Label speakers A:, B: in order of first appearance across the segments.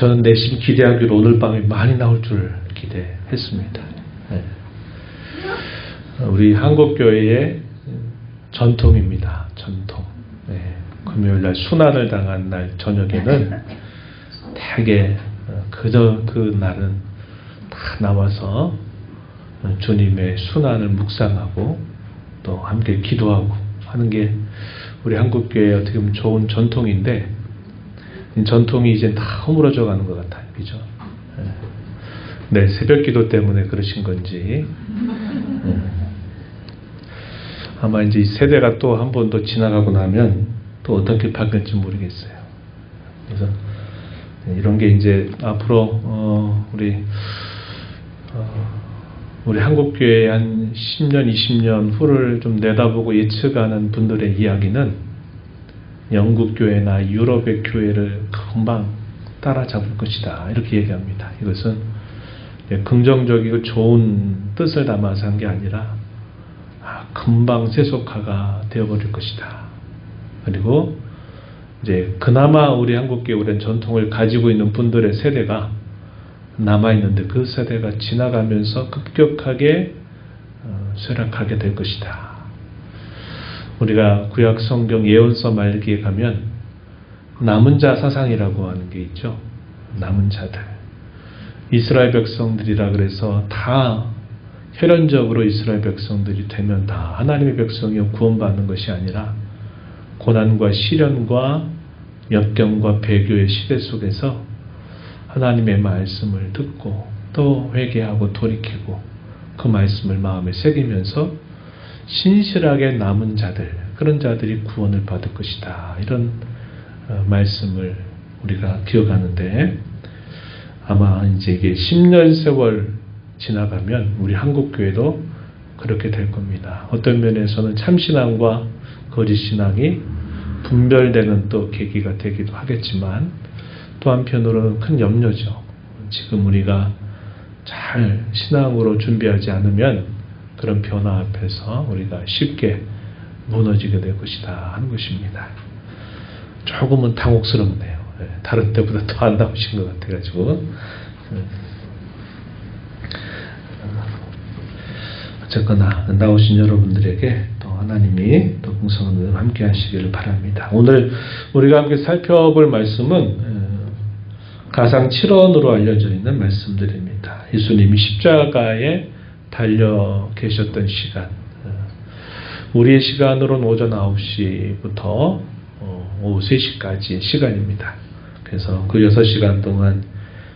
A: 저는 내심 기대하기로 오늘 밤에 많이 나올 줄 기대했습니다. 네. 우리 한국교회의 전통입니다. 전통. 네. 금요일 날 순환을 당한 날 저녁에는 대개 어, 그저 그 날은 다 나와서 주님의 순환을 묵상하고 또 함께 기도하고 하는 게 우리 한국교회 어떻게 보면 좋은 전통인데 전통이 이제 다 허물어져 가는 것 같아요. 그죠? 네, 새벽 기도 때문에 그러신 건지. 아마 이제 이 세대가 또 한 번 더 지나가고 나면 또 어떻게 바뀔지 모르겠어요. 그래서 이런 게 이제 앞으로 어 우리 어 우리 한국교회 한 10년, 20년 후를 좀 내다보고 예측하는 분들의 이야기는 영국 교회나 유럽의 교회를 금방 따라잡을 것이다. 이렇게 얘기합니다. 이것은 긍정적이고 좋은 뜻을 담아서 한 게 아니라 아, 금방 세속화가 되어버릴 것이다. 그리고 이제 그나마 우리 한국 교회 오랜 전통을 가지고 있는 분들의 세대가 남아있는데 그 세대가 지나가면서 급격하게 어, 쇠락하게 될 것이다. 우리가 구약 성경 예언서 말기에 가면 남은 자 사상이라고 하는 게 있죠. 남은 자들. 이스라엘 백성들이라 그래서 다 혈연적으로 이스라엘 백성들이 되면 다 하나님의 백성이 구원받는 것이 아니라 고난과 시련과 역경과 배교의 시대 속에서 하나님의 말씀을 듣고 또 회개하고 돌이키고 그 말씀을 마음에 새기면서 신실하게 남은 자들 그런 자들이 구원을 받을 것이다 이런 어, 말씀을 우리가 기억하는데 아마 이제 이게 10년 세월 지나가면 우리 한국 교회도 그렇게 될 겁니다. 어떤 면에서는 참신앙과 거짓신앙이 분별되는 또 계기가 되기도 하겠지만 또 한편으로는 큰 염려죠. 지금 우리가 잘 신앙으로 준비하지 않으면 그런 변화 앞에서 우리가 쉽게 무너지게 될 것이다 하는 것입니다. 조금은 당혹스럽네요. 예, 다른 때보다 더 안 나오신 것 같아가지고. 예. 어쨌거나 나오신 여러분들에게 또 하나님이 또 풍성한 함께 하시기를 바랍니다. 오늘 우리가 함께 살펴볼 말씀은 가상 7원으로 알려져 있는 말씀들입니다. 예수님이 십자가에 달려 계셨던 시간. 어, 우리의 시간으로는 오전 9시부터 어, 오후 3시까지 시간입니다. 그래서 그 6시간 동안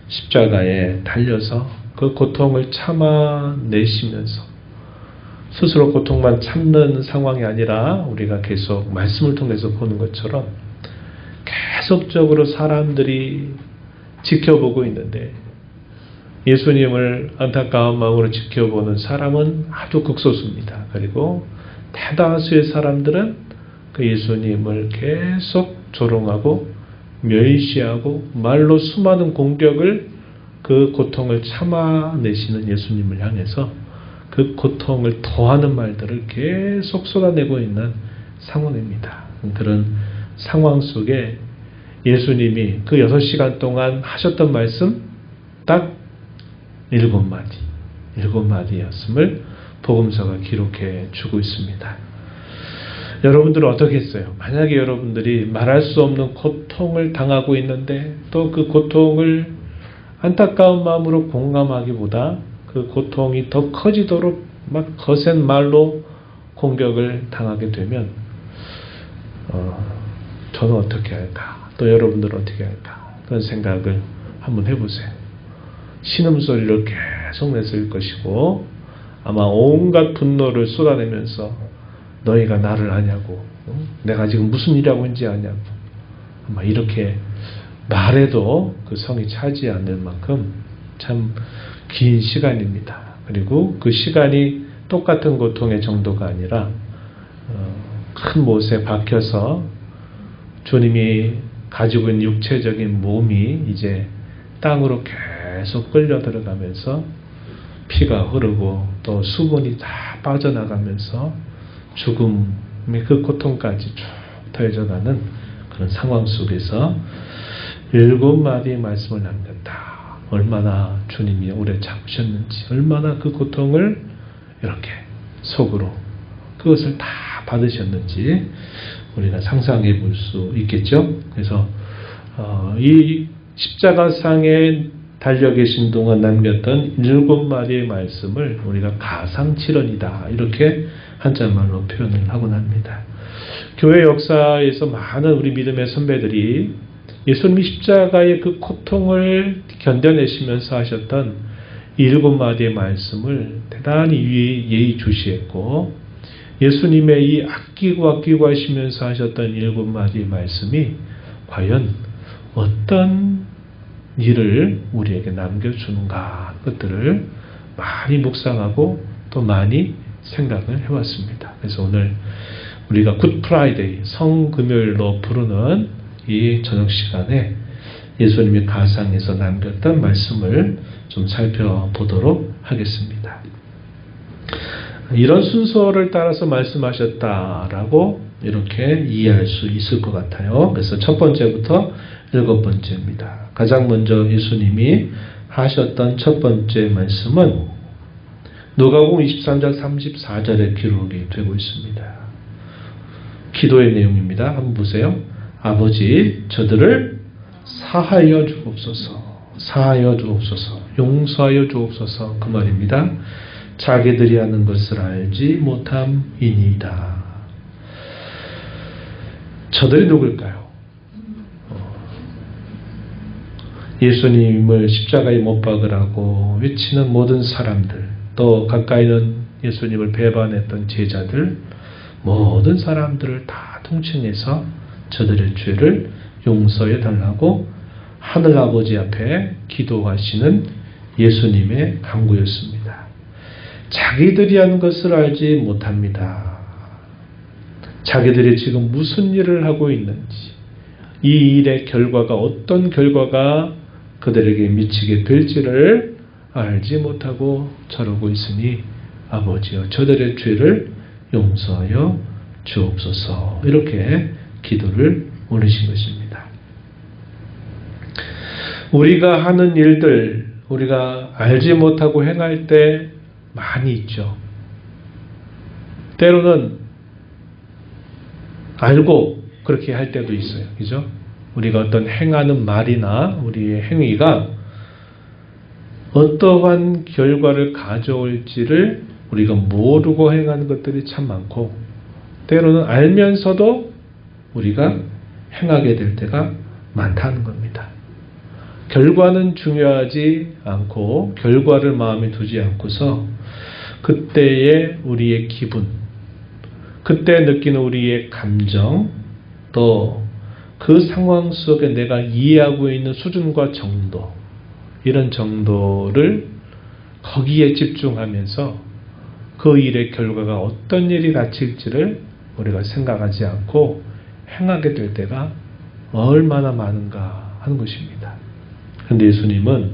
A: 십자가에 달려서 그 고통을 참아내시면서 스스로 고통만 참는 상황이 아니라 우리가 계속 말씀을 통해서 보는 것처럼 계속적으로 사람들이 지켜보고 있는데 예수님을 안타까운 마음으로 지켜보는 사람은 아주 극소수입니다. 그리고 대다수의 사람들은 그 예수님을 계속 조롱하고 멸시하고 말로 수많은 공격을 그 고통을 참아내시는 예수님을 향해서 그 고통을 더하는 말들을 계속 쏟아내고 있는 상황입니다. 그런 상황 속에 예수님이 그 6시간 동안 하셨던 말씀 딱 일곱 마디, 일곱 마디였음을 복음서가 기록해 주고 있습니다. 여러분들은 어떻게 했어요? 만약에 여러분들이 말할 수 없는 고통을 당하고 있는데 또 그 고통을 안타까운 마음으로 공감하기보다 그 고통이 더 커지도록 막 거센 말로 공격을 당하게 되면 어, 저는 어떻게 할까? 또 여러분들은 어떻게 할까? 그런 생각을 한번 해보세요. 신음소리를 계속 내실 것이고 아마 온갖 분노를 쏟아내면서 너희가 나를 아냐고 내가 지금 무슨 일하고 있는지 아냐고 아마 이렇게 말해도 그 성이 차지 않는 만큼 참 긴 시간입니다. 그리고 그 시간이 똑같은 고통의 정도가 아니라 어, 큰 못에 박혀서 주님이 가지고 있는 육체적인 몸이 이제 땅으로 계속 끌려 들어가면서 피가 흐르고 또 수분이 다 빠져나가면서 죽음의 그 고통까지 쭉 더해져 가는 그런 상황 속에서 일곱 마디의 말씀을 남겼다. 얼마나 주님이 오래 참으셨는지, 얼마나 그 고통을 이렇게 속으로 그것을 다 받으셨는지 우리가 상상해 볼 수 있겠죠. 그래서 어, 이 십자가상에 달려 계신 동안 남겼던 일곱 마디의 말씀을 우리가 가상칠언이다 이렇게 한자말로 표현을 하곤 합니다. 교회 역사에서 많은 우리 믿음의 선배들이 예수님이 십자가의 그 고통을 견뎌내시면서 하셨던 일곱 마디의 말씀을 대단히 예의주시했고 예수님의 이 아끼고 아끼고 하시면서 하셨던 일곱 마디의 말씀이 과연 어떤 일을 우리에게 남겨주는가 것들을 많이 묵상하고 또 많이 생각을 해왔습니다. 그래서 오늘 우리가 굿 프라이데이 성금요일로 부르는 이 저녁 시간에 예수님이 가상에서 남겼던 말씀을 좀 살펴보도록 하겠습니다. 이런 순서를 따라서 말씀하셨다라고 이렇게 이해할 수 있을 것 같아요. 그래서 첫 번째부터 일곱 번째입니다. 가장 먼저 예수님이 하셨던 첫 번째 말씀은 누가복음 23장 34절에 기록이 되고 있습니다. 기도의 내용입니다. 한번 보세요. 아버지 저들을 사하여 주옵소서. 사하여 주옵소서. 용서하여 주옵소서. 그 말입니다. 자기들이 하는 것을 알지 못함이니이다. 저들이 누굴까요? 어, 예수님을 십자가에 못 박으라고 외치는 모든 사람들, 또 가까이 는 예수님을 배반했던 제자들, 모든 사람들을 다 통칭해서 저들의 죄를 용서해 달라고 하늘 아버지 앞에 기도하시는 예수님의 강구였습니다. 자기들이 하는 것을 알지 못합니다. 자기들이 지금 무슨 일을 하고 있는지, 이 일의 결과가 어떤 결과가 그들에게 미치게 될지를 알지 못하고 저러고 있으니 아버지여 저들의 죄를 용서하여 주옵소서 이렇게 기도를 올리신 것입니다. 우리가 하는 일들 우리가 알지 못하고 행할 때 많이 있죠. 때로는 알고 그렇게 할 때도 있어요. 그죠? 우리가 어떤 행하는 말이나 우리의 행위가 어떠한 결과를 가져올지를 우리가 모르고 행하는 것들이 참 많고, 때로는 알면서도 우리가 행하게 될 때가 많다는 겁니다. 결과는 중요하지 않고, 결과를 마음에 두지 않고서, 그때의 우리의 기분, 그때 느끼는 우리의 감정, 또 그 상황 속에 내가 이해하고 있는 수준과 정도, 이런 정도를 거기에 집중하면서 그 일의 결과가 어떤 일이 닥칠지를 우리가 생각하지 않고 행하게 될 때가 얼마나 많은가 하는 것입니다. 그런데 예수님은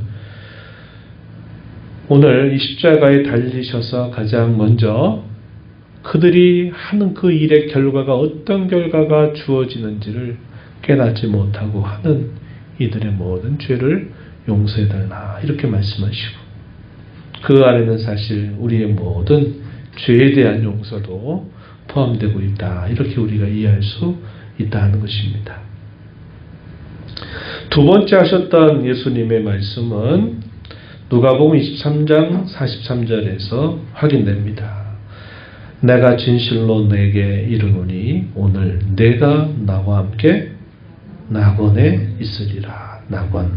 A: 오늘 이 십자가에 달리셔서 가장 먼저 그들이 하는 그 일의 결과가 어떤 결과가 주어지는지를 깨닫지 못하고 하는 이들의 모든 죄를 용서해달라 이렇게 말씀하시고 그 안에는 사실 우리의 모든 죄에 대한 용서도 포함되고 있다 이렇게 우리가 이해할 수 있다는 것입니다. 두 번째 하셨던 예수님의 말씀은 누가복음 23장 43절에서 확인됩니다. 내가 진실로 내게 이르노니 오늘 내가 나와 함께 낙원에 있으리라. 낙원.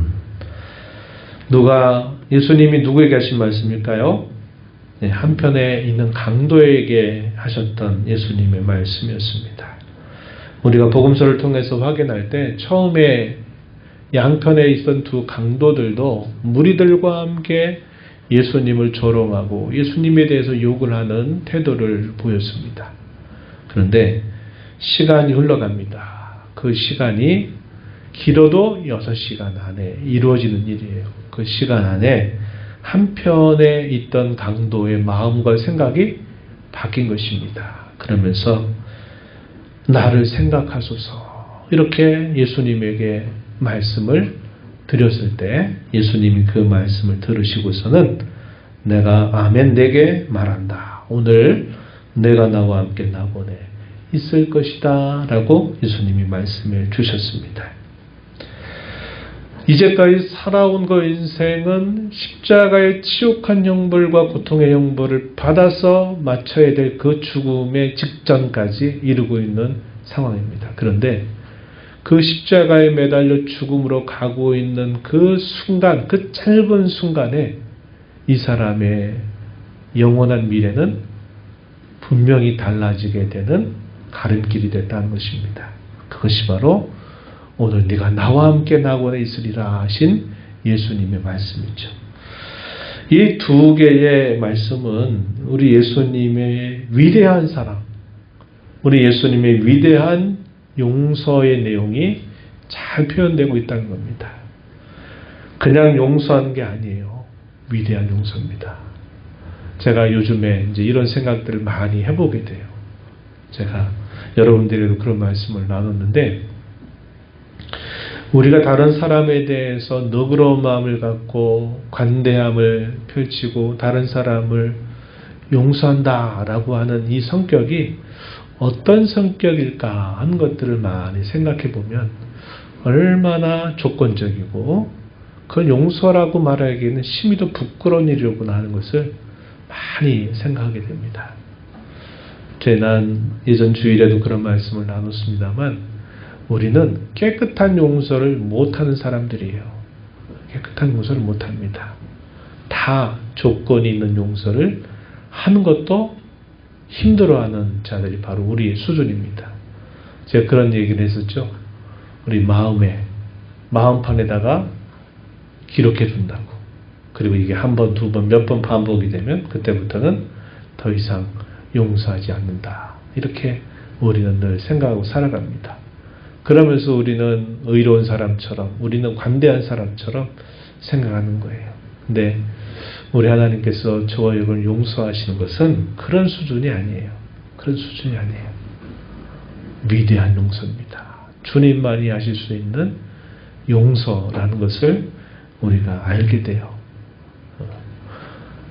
A: 누가 예수님이 누구에게 하신 말씀일까요? 네, 한편에 있는 강도에게 하셨던 예수님의 말씀이었습니다. 우리가 복음서를 통해서 확인할 때 처음에 양편에 있던 두 강도들도 무리들과 함께 예수님을 조롱하고 예수님에 대해서 욕을 하는 태도를 보였습니다. 그런데 시간이 흘러갑니다. 그 시간이 길어도 6시간 안에 이루어지는 일이에요. 그 시간 안에 한편에 있던 강도의 마음과 생각이 바뀐 것입니다. 그러면서 나를 생각하소서 이렇게 예수님에게 말씀을 드렸을 때 예수님이 그 말씀을 들으시고서는 내가 아멘 내게 말한다. 오늘 내가 나와 함께 나보내 있을 것이다. 라고 예수님이 말씀을 주셨습니다. 이제까지 살아온 그 인생은 십자가의 치욕한 형벌과 고통의 형벌을 받아서 마쳐야 될 그 죽음의 직전까지 이르고 있는 상황입니다. 그런데 그 십자가에 매달려 죽음으로 가고 있는 그 순간, 그 짧은 순간에 이 사람의 영원한 미래는 분명히 달라지게 되는 가름길이 됐다는 것입니다. 그것이 바로 오늘 네가 나와 함께 나고에 있으리라 하신 예수님의 말씀이죠. 이 두 개의 말씀은 우리 예수님의 위대한 사랑, 우리 예수님의 위대한 용서의 내용이 잘 표현되고 있다는 겁니다. 그냥 용서한 게 아니에요. 위대한 용서입니다. 제가 요즘에 이제 이런 생각들을 많이 해보게 돼요. 제가 여러분들에도 그런 말씀을 나눴는데, 우리가 다른 사람에 대해서 너그러운 마음을 갖고 관대함을 펼치고 다른 사람을 용서한다 라고 하는 이 성격이 어떤 성격일까 하는 것들을 많이 생각해 보면 얼마나 조건적이고 그걸 용서라고 말하기에는 심히도 부끄러운 일이로구나 하는 것을 많이 생각하게 됩니다. 지난 예전 주일에도 그런 말씀을 나눴습니다만 우리는 깨끗한 용서를 못하는 사람들이에요. 깨끗한 용서를 못합니다. 다 조건이 있는 용서를 하는 것도 힘들어하는 자들이 바로 우리의 수준입니다. 제가 그런 얘기를 했었죠. 우리 마음에 마음판에다가 기록해 둔다고. 그리고 이게 한 번, 두 번, 몇 번 반복이 되면 그때부터는 더 이상 용서하지 않는다. 이렇게 우리는 늘 생각하고 살아갑니다. 그러면서 우리는 의로운 사람처럼, 우리는 관대한 사람처럼 생각하는 거예요. 근데 우리 하나님께서 저와 여러분을 용서하시는 것은 그런 수준이 아니에요. 그런 수준이 아니에요. 위대한 용서입니다. 주님만이 하실 수 있는 용서라는 것을 우리가 알게 돼요.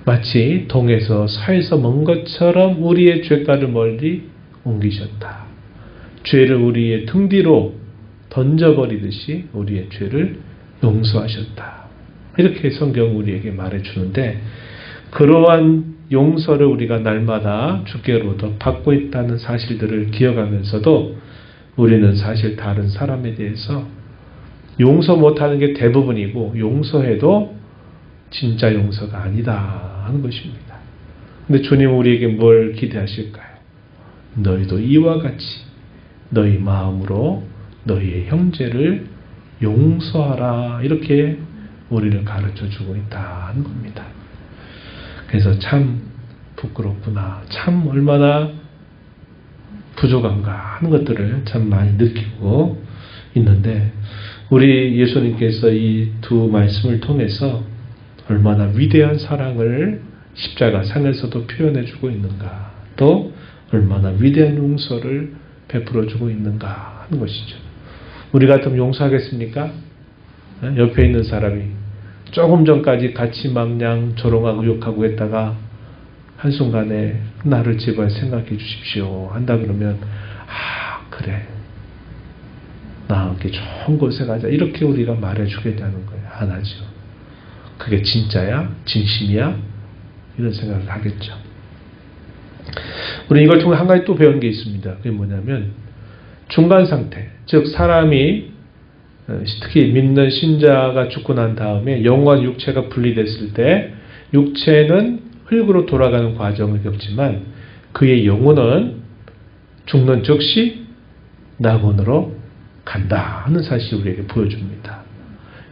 A: 마치 동에서 서에서 먼 것처럼 우리의 죄가를 멀리 옮기셨다. 죄를 우리의 등 뒤로 던져버리듯이 우리의 죄를 용서하셨다. 이렇게 성경 우리에게 말해주는데 그러한 용서를 우리가 날마다 주께로부터 받고 있다는 사실들을 기억하면서도 우리는 사실 다른 사람에 대해서 용서 못하는 게 대부분이고 용서해도 진짜 용서가 아니다 하는 것입니다. 근데 주님 우리에게 뭘 기대하실까요? 너희도 이와 같이 너희 마음으로 너희의 형제를 용서하라 이렇게 우리를 가르쳐 주고 있다 하는 겁니다. 그래서 참 부끄럽구나 참 얼마나 부족한가 하는 것들을 참 많이 느끼고 있는데 우리 예수님께서 이 두 말씀을 통해서 얼마나 위대한 사랑을 십자가 상에서도 표현해 주고 있는가 또 얼마나 위대한 용서를 베풀어 주고 있는가 하는 것이죠. 우리 같으면 용서하겠습니까? 옆에 있는 사람이 조금 전까지 같이 막냥 조롱하고 욕하고 했다가 한순간에 나를 제발 생각해 주십시오 한다 그러면 아 그래 나와 함께 좋은 곳에 가자 이렇게 우리가 말해주게 되는 거예요 안 하죠 그게 진짜야? 진심이야? 이런 생각을 하겠죠 우리 이걸 통해 한 가지 또 배운 게 있습니다 그게 뭐냐면 중간 상태 즉 사람이 특히 믿는 신자가 죽고 난 다음에 영과 육체가 분리됐을 때 육체는 흙으로 돌아가는 과정을 겪지만 그의 영혼은 죽는 즉시 낙원으로 간다 하는 사실을 우리에게 보여줍니다.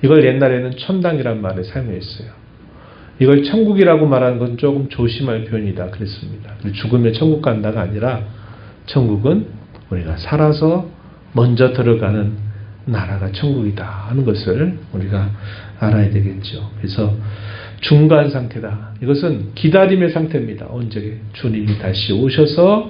A: 이걸 옛날에는 천당이란 말을 사용했어요. 이걸 천국이라고 말하는 건 조금 조심할 표현이다 그랬습니다. 죽으면 천국 간다가 아니라 천국은 우리가 살아서 먼저 들어가는 나라가 천국이다 하는 것을 우리가 알아야 되겠죠. 그래서 중간 상태다. 이것은 기다림의 상태입니다. 언제 주님이 다시 오셔서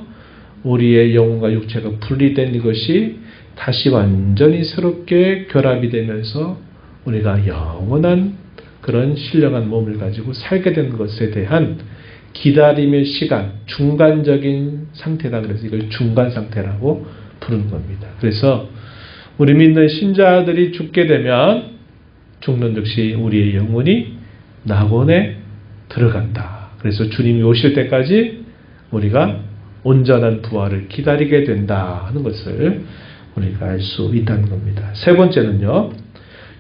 A: 우리의 영혼과 육체가 분리된 이것이 다시 완전히 새롭게 결합이 되면서 우리가 영원한 그런 신령한 몸을 가지고 살게 되는 것에 대한 기다림의 시간, 중간적인 상태다. 그래서 이걸 중간 상태라고 부르는 겁니다. 그래서 우리 믿는 신자들이 죽게 되면 죽는 즉시 우리의 영혼이 낙원에 들어간다. 그래서 주님이 오실 때까지 우리가 온전한 부활을 기다리게 된다 하는 것을 우리가 알 수 있다는 겁니다. 세 번째는요.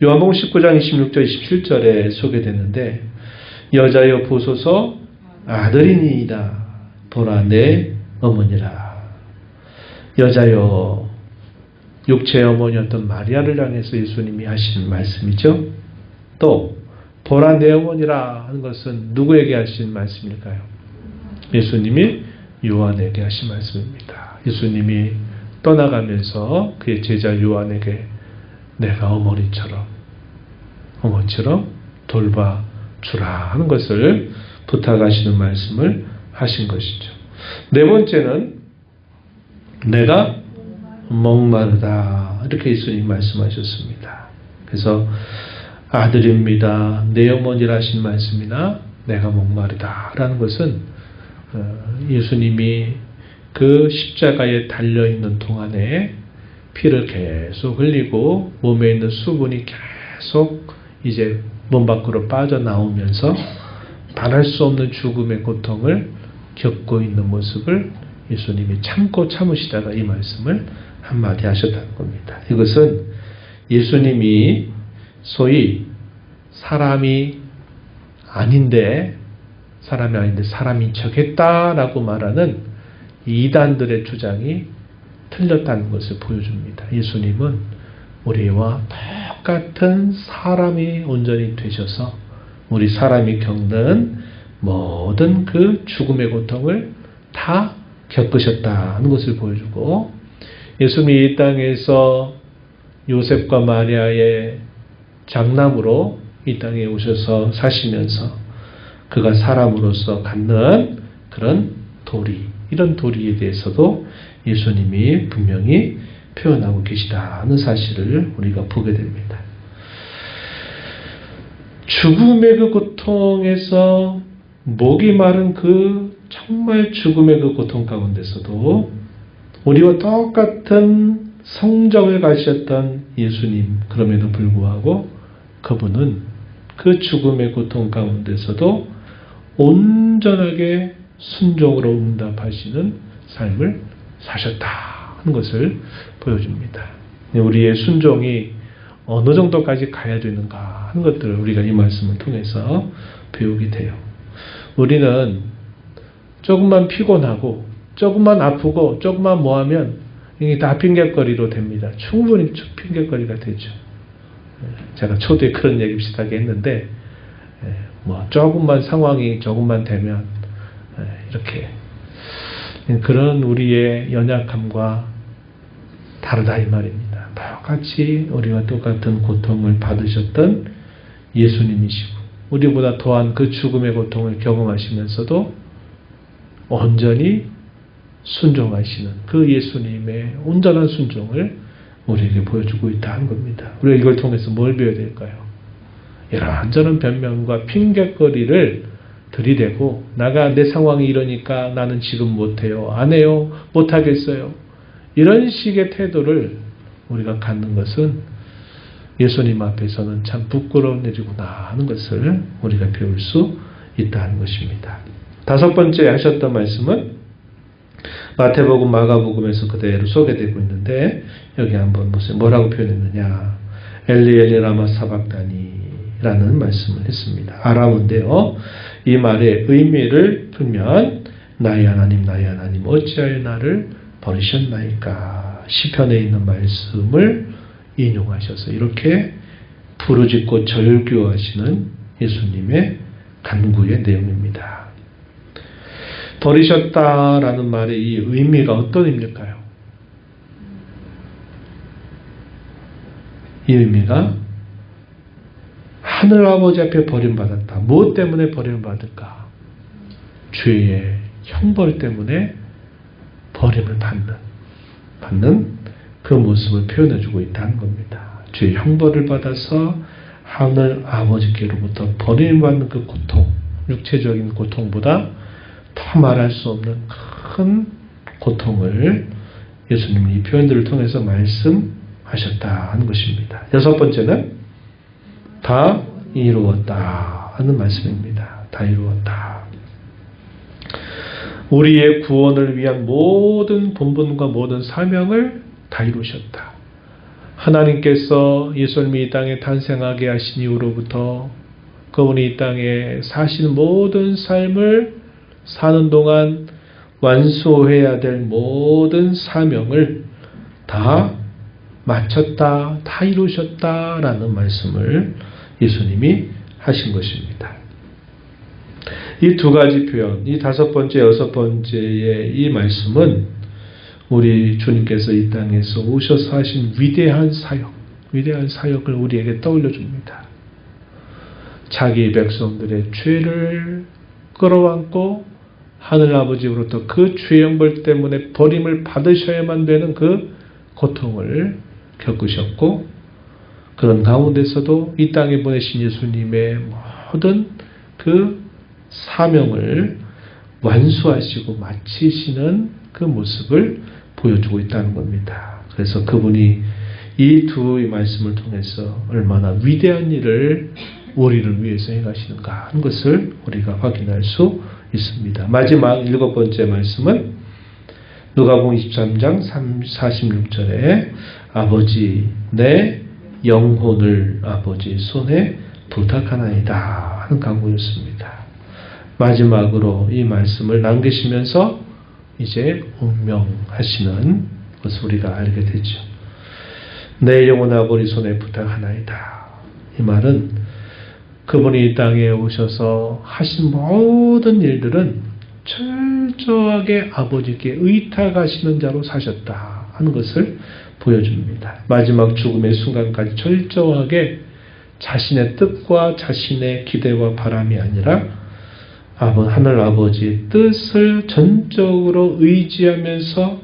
A: 요한복음 19장 26절 27절에 소개됐는데 여자여 보소서 아들이니이다 보라 내 어머니라 여자여 육체의 어머니였던 마리아를 향해서 예수님이 하신 말씀이죠. 또 보라 내 어머니라 하는 것은 누구에게 하신 말씀일까요? 예수님이 요한에게 하신 말씀입니다. 예수님이 떠나가면서 그의 제자 요한에게 내가 어머니처럼 어머니처럼 돌봐 주라 하는 것을 부탁하시는 말씀을 하신 것이죠. 네 번째는 내가 목마르다 이렇게 예수님 말씀하셨습니다. 그래서 아들입니다. 내 어머니라 하신 말씀이나 내가 목마르다라는 것은 어, 예수님이 그 십자가에 달려 있는 동안에 피를 계속 흘리고 몸에 있는 수분이 계속 이제 몸 밖으로 빠져나오면서 말할 수 없는 죽음의 고통을 겪고 있는 모습을 예수님이 참고 참으시다가 이 말씀을 한마디 하셨다는 겁니다. 이것은 예수님이 소위 사람이 아닌데 사람이 아닌데 사람인 척 했다라고 말하는 이단들의 주장이 틀렸다는 것을 보여줍니다. 예수님은 우리와 똑같은 사람이 온전히 되셔서 우리 사람이 겪는 모든 그 죽음의 고통을 다 겪으셨다는 것을 보여주고 예수님이 이 땅에서 요셉과 마리아의 장남으로 이 땅에 오셔서 사시면서 그가 사람으로서 갖는 그런 도리, 이런 도리에 대해서도 예수님이 분명히 표현하고 계시다는 사실을 우리가 보게 됩니다. 죽음의 그 고통에서 목이 마른 그 정말 죽음의 그 고통 가운데서도 우리와 똑같은 성정을 가셨던 예수님 그럼에도 불구하고 그분은 그 죽음의 고통 가운데서도 온전하게 순종으로 응답하시는 삶을 사셨다 하는 것을 보여줍니다. 우리의 순종이 어느 정도까지 가야 되는가 하는 것들을 우리가 이 말씀을 통해서 배우게 돼요. 우리는 조금만 피곤하고 조금만 아프고 조금만 뭐하면 이게 다 핑계거리로 됩니다. 충분히 핑계거리가 되죠. 제가 초대에 그런 얘기 비슷하게 했는데 뭐 조금만 상황이 조금만 되면 이렇게 그런 우리의 연약함과 다르다 이 말입니다. 똑같이 우리와 똑같은 고통을 받으셨던 예수님이시고 우리보다 더한 그 죽음의 고통을 경험하시면서도 온전히 순종하시는 그 예수님의 온전한 순종을 우리에게 보여주고 있다는 겁니다. 우리가 이걸 통해서 뭘 배워야 될까요? 이런저런 변명과 핑계거리를 들이대고 나가 내 상황이 이러니까 나는 지금 못해요. 안 해요. 못하겠어요. 이런 식의 태도를 우리가 갖는 것은 예수님 앞에서는 참 부끄러운 일이구나 하는 것을 우리가 배울 수 있다는 것입니다. 다섯 번째 하셨던 말씀은 마태복음, 마가복음에서 그대로 소개되고 있는데 여기 한번 보세요. 뭐라고 표현했느냐? 엘리 엘리 라마 사박다니 라는 말씀을 했습니다. 아람인데요. 이 말의 의미를 풀면 나의 하나님 나의 하나님 어찌하여 나를 버리셨나이까 시편에 있는 말씀을 인용하셔서 이렇게 부르짖고 절규하시는 예수님의 간구의 내용입니다. 버리셨다라는 말의 이 의미가 어떤 의미일까요? 이 의미가 하늘 아버지 앞에 버림받았다. 무엇 때문에 버림받을까? 죄의 형벌 때문에 버림을 받는, 받는 그그 모습을 표현해 주고 있다는 겁니다. 주의 형벌을 받아서 하늘 아버지께로부터 버림받는 그 고통, 육체적인 고통보다 더 말할 수 없는 큰 고통을 예수님이 이 표현들을 통해서 말씀하셨다 하는 것입니다. 여섯 번째는 다 이루었다 하는 말씀입니다. 다 이루었다. 우리의 구원을 위한 모든 본분과 모든 사명을 다 이루셨다. 하나님께서 예수님이 이 땅에 탄생하게 하신 이후로부터 그분이 이 땅에 사신 모든 삶을 사는 동안 완수해야 될 모든 사명을 다 마쳤다, 다 이루셨다라는 말씀을 예수님이 하신 것입니다. 이 두 가지 표현, 이 다섯 번째, 여섯 번째의 이 말씀은 우리 주님께서 이 땅에서 오셔서 하신 위대한 사역, 위대한 사역을 우리에게 떠올려 줍니다. 자기 백성들의 죄를 끌어안고 하늘 아버지로부터 그 죄형벌 때문에 버림을 받으셔야만 되는 그 고통을 겪으셨고 그런 가운데서도 이 땅에 보내신 예수님의 모든 그 사명을 완수하시고 마치시는 그 모습을 보여주고 있다는 겁니다. 그래서 그분이 이 두 말씀을 통해서 얼마나 위대한 일을 우리를 위해서 행하시는가 하는 것을 우리가 확인할 수 있습니다. 마지막 일곱 번째 말씀은 누가복음 23장 46절에 아버지 내 영혼을 아버지 손에 부탁하나이다 하는 강구였습니다. 마지막으로 이 말씀을 남기시면서 이제 운명하시는 것을 우리가 알게 되죠. 내 영혼 아버지 손에 부탁하나이다. 이 말은 그분이 이 땅에 오셔서 하신 모든 일들은 철저하게 아버지께 의탁하시는 자로 사셨다 하는 것을 보여줍니다. 마지막 죽음의 순간까지 철저하게 자신의 뜻과 자신의 기대와 바람이 아니라 하늘 아버지의 뜻을 전적으로 의지하면서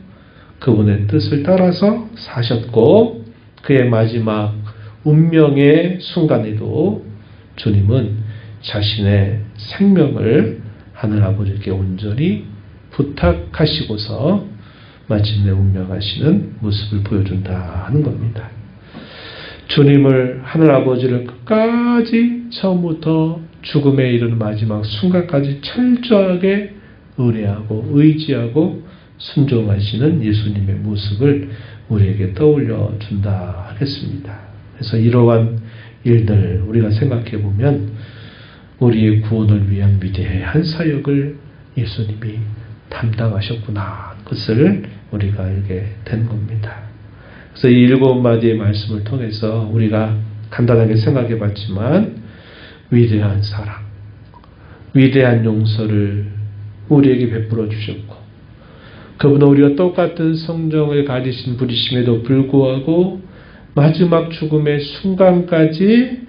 A: 그분의 뜻을 따라서 사셨고 그의 마지막 운명의 순간에도 주님은 자신의 생명을 하늘 아버지께 온전히 부탁하시고서 마침내 운명하시는 모습을 보여준다 하는 겁니다. 주님을 하늘 아버지를 끝까지 처음부터 죽음에 이르는 마지막 순간까지 철저하게 의뢰하고 의지하고 순종하시는 예수님의 모습을 우리에게 떠올려 준다 하겠습니다. 그래서 이러한 일들 우리가 생각해 보면 우리의 구원을 위한 위대한 사역을 예수님이 담당하셨구나 그것을 우리가 알게 된 겁니다. 그래서 이 일곱 마디의 말씀을 통해서 우리가 간단하게 생각해 봤지만 위대한 사랑, 위대한 용서를 우리에게 베풀어 주셨고 그분은 우리가 똑같은 성정을 가지신 분이심에도 불구하고 마지막 죽음의 순간까지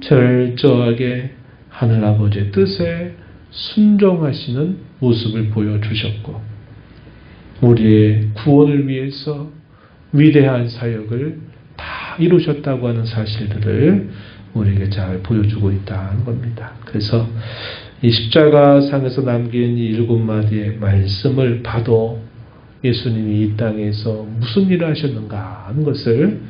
A: 철저하게 하늘 아버지의 뜻에 순종하시는 모습을 보여주셨고 우리의 구원을 위해서 위대한 사역을 다 이루셨다고 하는 사실들을 우리에게 잘 보여주고 있다는 겁니다. 그래서 이 십자가상에서 남긴 이 일곱 마디의 말씀을 봐도 예수님이 이 땅에서 무슨 일을 하셨는가 하는 것을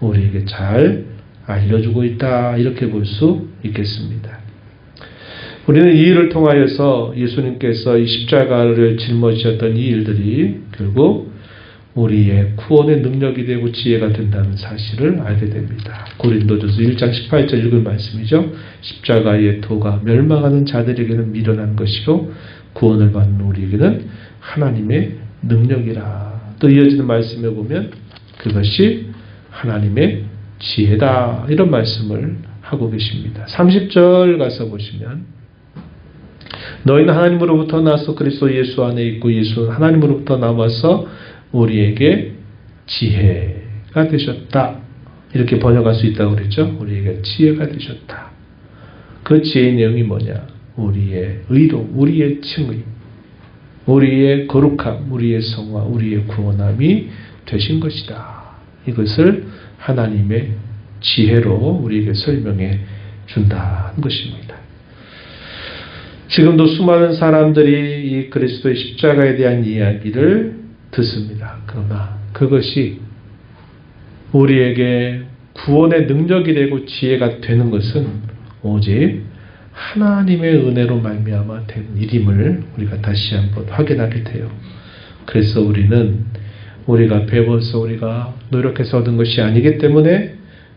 A: 우리에게 잘 알려주고 있다 이렇게 볼 수 있겠습니다. 우리는 이 일을 통하여서 예수님께서 이 십자가를 짊어지셨던 이 일들이 결국 우리의 구원의 능력이 되고 지혜가 된다는 사실을 알게 됩니다. 고린도전서 1장 18절 읽은 말씀이죠. 십자가의 도가 멸망하는 자들에게는 미련한 것이고 구원을 받는 우리에게는 하나님의 능력이라. 또 이어지는 말씀에 보면 그것이 하나님의 지혜다. 이런 말씀을 하고 계십니다. 30절 가서 보시면 너희는 하나님으로부터 나서 그리스도 예수 안에 있고 예수는 하나님으로부터 남아서 우리에게 지혜가 되셨다. 이렇게 번역할 수 있다고 그랬죠. 우리에게 지혜가 되셨다. 그 지혜의 내용이 뭐냐? 우리의 의로, 우리의 칭의, 우리의 거룩함, 우리의 성화, 우리의 구원함이 되신 것이다. 이것을 하나님의 지혜로 우리에게 설명해 준다는 것입니다. 지금도 수많은 사람들이 이 그리스도의 십자가에 대한 이야기를 듣습니다. 그러나 그것이 우리에게 구원의 능력이 되고 지혜가 되는 것은 오직 하나님의 은혜로 말미암아 된 일임을 우리가 다시 한번 확인하게 돼요. 그래서 우리는 우리가 배워서 우리가 노력해서 얻은 것이 아니기 때문에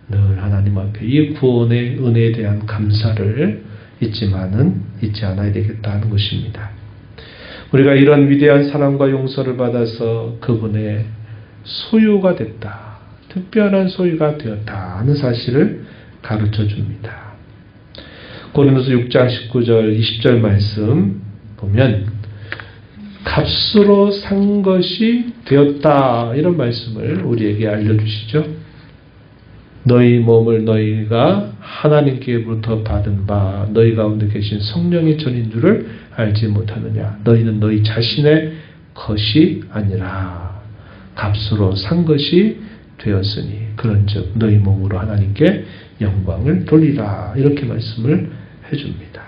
A: 늘 하나님 앞에 이 구원의 은혜에 대한 감사를 잊지만은 잊지 않아야 되겠다는 것입니다. 우리가 이런 위대한 사랑과 용서를 받아서 그분의 소유가 됐다. 특별한 소유가 되었다 하는 사실을 가르쳐 줍니다. 고린도서 6장 19절 20절 말씀 보면 값으로 산 것이 되었다 이런 말씀을 우리에게 알려 주시죠. 너희 몸을 너희가 하나님께로부터 받은 바 너희 가운데 계신 성령의 전인 줄을 알지 못하느냐 너희는 너희 자신의 것이 아니라 값으로 산 것이 되었으니 그런즉 너희 몸으로 하나님께 영광을 돌리라 이렇게 말씀을 해줍니다.